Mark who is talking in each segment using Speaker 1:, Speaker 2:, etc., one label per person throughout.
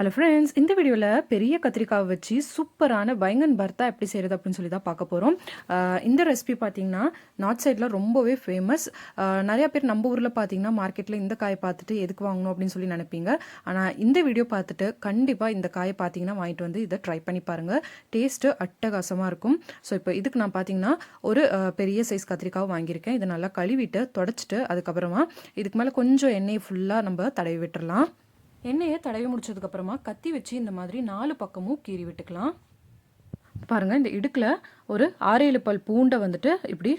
Speaker 1: Hello friends இந்த வீடியோவில் பெரிய கத்திரிக்காவை வச்சு சூப்பரான பயங்கன் பர்த்தா எப்படி செய்கிறது அப்படின்னு சொல்லி தான் பார்க்க போகிறோம் இந்த ரெசிபி பார்த்தீங்கன்னா நார்த் சைடில் ரொம்பவே ஃபேமஸ் நிறையா பேர் நம்ம ஊரில் பார்த்தீங்கன்னா மார்க்கெட்டில் இந்த காயை பார்த்துட்டு எதுக்கு வாங்கணும் அப்படின்னு சொல்லி நினைப்பீங்க. ஆனால் இந்த வீடியோ பார்த்துட்டு கண்டிப்பாக இந்த காயை பார்த்தீங்கன்னா வாங்கிட்டு வந்து இதை ட்ரை பண்ணி பாருங்கள் டேஸ்ட்டு அட்டகாசமாக இருக்கும். ஸோ இப்போ இதுக்கு நான் பார்த்தீங்கன்னா ஒரு பெரிய சைஸ் கத்திரிக்காவை வாங்கியிருக்கேன். இதை நல்லா கழுவிட்டு தொடச்சிட்டு அதுக்கப்புறமா இதுக்கு மேலே கொஞ்சம் எண்ணெயை ஃபுல்லாக நம்ம தடவி விட்டுறலாம். எண்ணெயை தடவி முடிச்சதுக்கப்புறமா கத்தி வச்சு இந்த மாதிரி நாலு பக்கமும் கீறி விட்டுக்கலாம். பாருங்கள் இந்த இடுக்கில் ஒரு ஆறேழு பல் பூண்டை வந்துட்டு இப்படி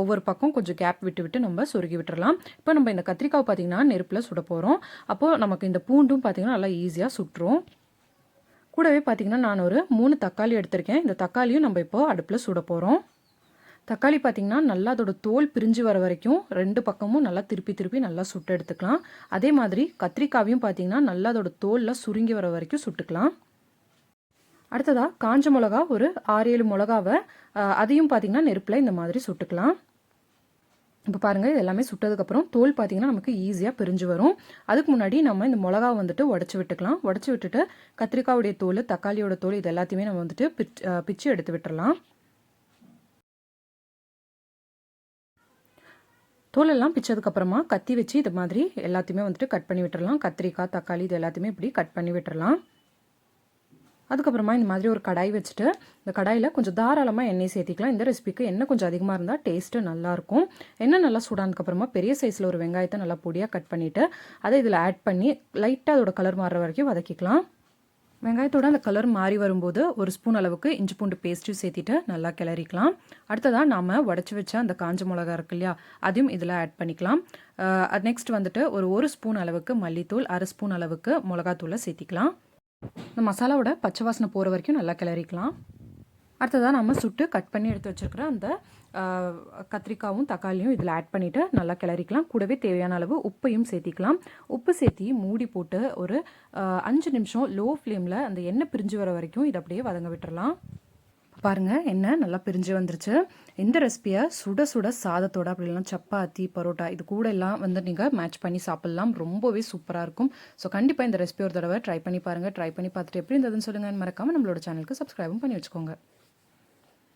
Speaker 1: ஒவ்வொரு பக்கம் கொஞ்சம் கேப் விட்டு விட்டு நம்ம சொருகி விட்டுறலாம். இப்போ நம்ம இந்த கத்திரிக்காய் பார்த்தீங்கன்னா நெருப்பில் சுட போகிறோம் அப்போது நமக்கு இந்த பூண்டும் பார்த்தீங்கன்னா நல்லா ஈஸியாக சுட்டுரும். கூடவே பார்த்தீங்கன்னா நான் ஒரு மூணு தக்காளி எடுத்திருக்கேன். இந்த தக்காளியும் நம்ம இப்போ அடுப்பில் சுட போகிறோம் தக்காளி பார்த்தீங்கன்னா நல்லா அதோட தோல் பிரிஞ்சு வர வரைக்கும் ரெண்டு பக்கமும் நல்லா திருப்பி திருப்பி நல்லா சுட்டு எடுத்துக்கலாம். அதே மாதிரி கத்திரிக்காவையும் பார்த்தீங்கன்னா நல்லா அதோட தோலில் சுருங்கி வர வரைக்கும் சுட்டுக்கலாம். அடுத்ததாக காஞ்ச மிளகா ஒரு ஆறு ஏழு மிளகாவை அதையும் பார்த்திங்கன்னா நெருப்பில் இந்த மாதிரி சுட்டுக்கலாம். இப்போ பாருங்கள் இது எல்லாமே சுட்டதுக்கப்புறம் தோல் பார்த்தீங்கன்னா நமக்கு ஈஸியாக பிரிஞ்சு வரும். அதுக்கு முன்னாடி நம்ம இந்த மிளகா வந்துட்டு உடச்சி விட்டுக்கலாம். உடச்சி விட்டுட்டு கத்திரிக்காவுடைய தோல் தக்காளியோட தோல் இது எல்லாத்தையுமே நம்ம வந்துட்டு பிச் பிச்சு எடுத்து விட்டுடலாம் தோலெல்லாம் பிச்சதுக்கப்புறமா கத்தி வச்சு இது மாதிரி எல்லாத்தையுமே வந்துட்டு கட் பண்ணி விட்டுறலாம். கத்திரிக்காய் தக்காளி இது எல்லாத்தையுமே இப்படி கட் பண்ணி விட்டுறலாம். அதுக்கப்புறமா இந்த மாதிரி ஒரு கடாய் வச்சுட்டு இந்த கடாயில் கொஞ்சம் தாராளமாக எண்ணெய் சேர்த்திக்கலாம். இந்த ரெசிபிக்கு எண்ணெய் கொஞ்சம் அதிகமாக இருந்தால் டேஸ்ட்டு நல்லாயிருக்கும் எண்ணெய் நல்லா சூடானதுக்கப்புறமா பெரிய சைஸில் ஒரு வெங்காயத்தை நல்லா பொடியாக கட் பண்ணிவிட்டு அதை இதில் ஆட் பண்ணி லைட்டாக அதோட கலர் மாறுற வரைக்கும் வதக்கிக்கலாம். வெங்காயத்தோட அந்த கலர் மாறி வரும்போது ஒரு ஸ்பூன் அளவுக்கு இஞ்சி பூண்டு பேஸ்ட்டும் சேர்த்திட்டு நல்லா கிளறிக்கலாம். அடுத்ததாக நாம் உடச்சி வச்ச அந்த காஞ்ச மிளகா இருக்கு இல்லையா அதையும் இதில் ஆட் பண்ணிக்கலாம். அது நெக்ஸ்ட் வந்துட்டு ஒரு ஒரு ஸ்பூன் அளவுக்கு மல்லித்தூள் அரை ஸ்பூன் அளவுக்கு மிளகாத்தூளை சேர்த்திக்கலாம். இந்த மசாலாவோட பச்சை வாசனை போகிற வரைக்கும் நல்லா கிளறிக்கலாம். அடுத்ததாக நம்ம சுட்டு கட் பண்ணி எடுத்து வச்சுருக்கிற அந்த கத்திரிக்காவும் தக்காளியும் இதில் ஆட் பண்ணிவிட்டு நல்லா கிளறிக்கலாம். கூடவே தேவையான அளவு உப்பையும் சேர்த்திக்கலாம். உப்பு சேர்த்தி மூடி போட்டு ஒரு அஞ்சு நிமிஷம் லோ ஃப்ளேமில் அந்த எண்ணெய் பிரிஞ்சு வர வரைக்கும் இதை அப்படியே வதங்க விட்டுறலாம். பாருங்கள் எண்ணெய் நல்லா பிரிஞ்சு வந்துருச்சு. இந்த ரெசிபியை சுட சுட சாதத்தோட அப்படிலாம் சப்பாத்தி பரோட்டா இது கூட எல்லாம் வந்து நீங்கள் மேட்ச் பண்ணி சாப்பிட்லாம். ரொம்பவே சூப்பராக இருக்கும். ஸோ கண்டிப்பாக இந்த ரெசிபி ஒரு தடவை ட்ரை பண்ணி பாருங்கள் ட்ரை பண்ணி பார்த்துட்டு எப்படி இருந்ததுன்னு சொல்லுங்கள் மறக்காமல் நம்மளோட சேனலுக்கு சப்ஸ்கிரைபும் பண்ணி வச்சுக்கோங்க.